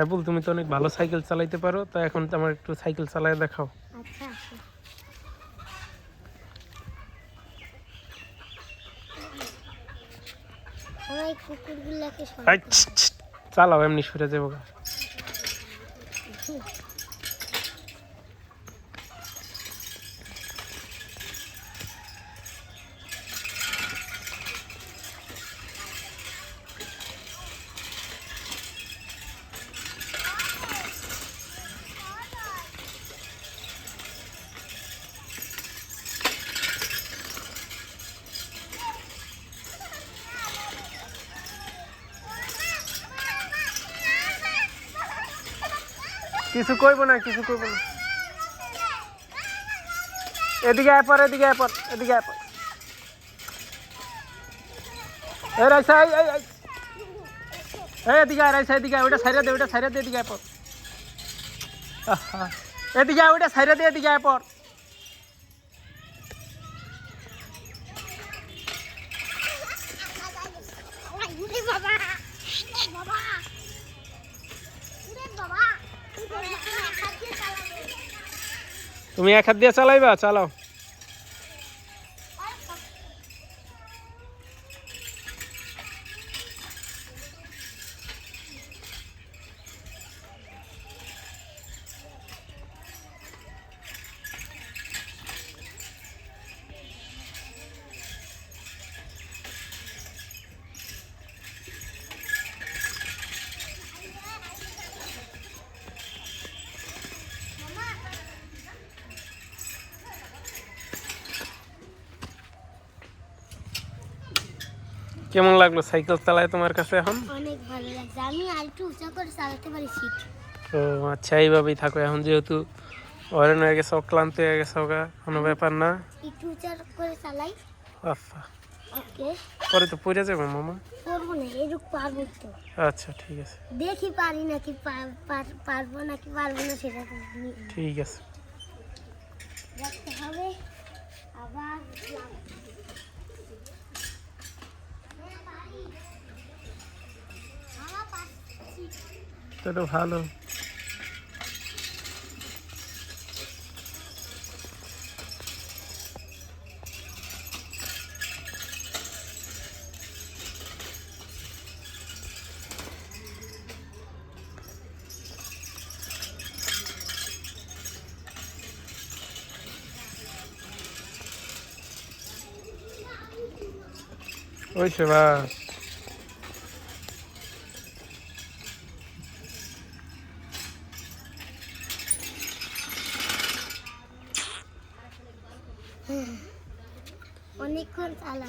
সাইফুল তুমি তো অনেক ভালো সাইকেল চালাইতে পারো তো এখন তো আমার একটু সাইকেল চালায় দেখাও। আচ্ছা আচ্ছা। কুকুরগুলোকে চালাও এমনি সরে যাব কিছু কইব না কিছু কইব না এদিকে আয় পর এদিকে আয় পর এদিকে আয় পর এই রাইসা এই এই এই। এই এদিকে আয় রাইসা এদিকে আয় ওটা সাইরা দে ওটা সাইরা দে এদিকে আয় পর আহা। এদিকে আয় ওটা সাইরা দে এদিকে আয় পর তুমি এক হাত দিয়ে চালাইবা চালাও। কেমন লাগল সাইকেল চালায় তোমার কাছে এখন? অনেক ভালো লাগছে। আমি আর একটু উঁচা করে চালাতে পারি সিট ও আচ্ছা এইভাবেই থাকো। এখন যেহেতু অরেন হয়ে গেছে ক্লান্ত হয়ে গেছে ওগা কোনো ব্যাপার না। একটু উঁচা করে চালাই। আচ্ছা ওকে। পরে তো পড়ে যাব মামা। করব না এরকম পারব তো। আচ্ছা ঠিক আছে। দেখি পারি নাকি পারব নাকি পারব না সেটা ঠিক আছে। দেখতে হবে। আবার তো তো ভালো ওই সে অনেকক্ষণ চালা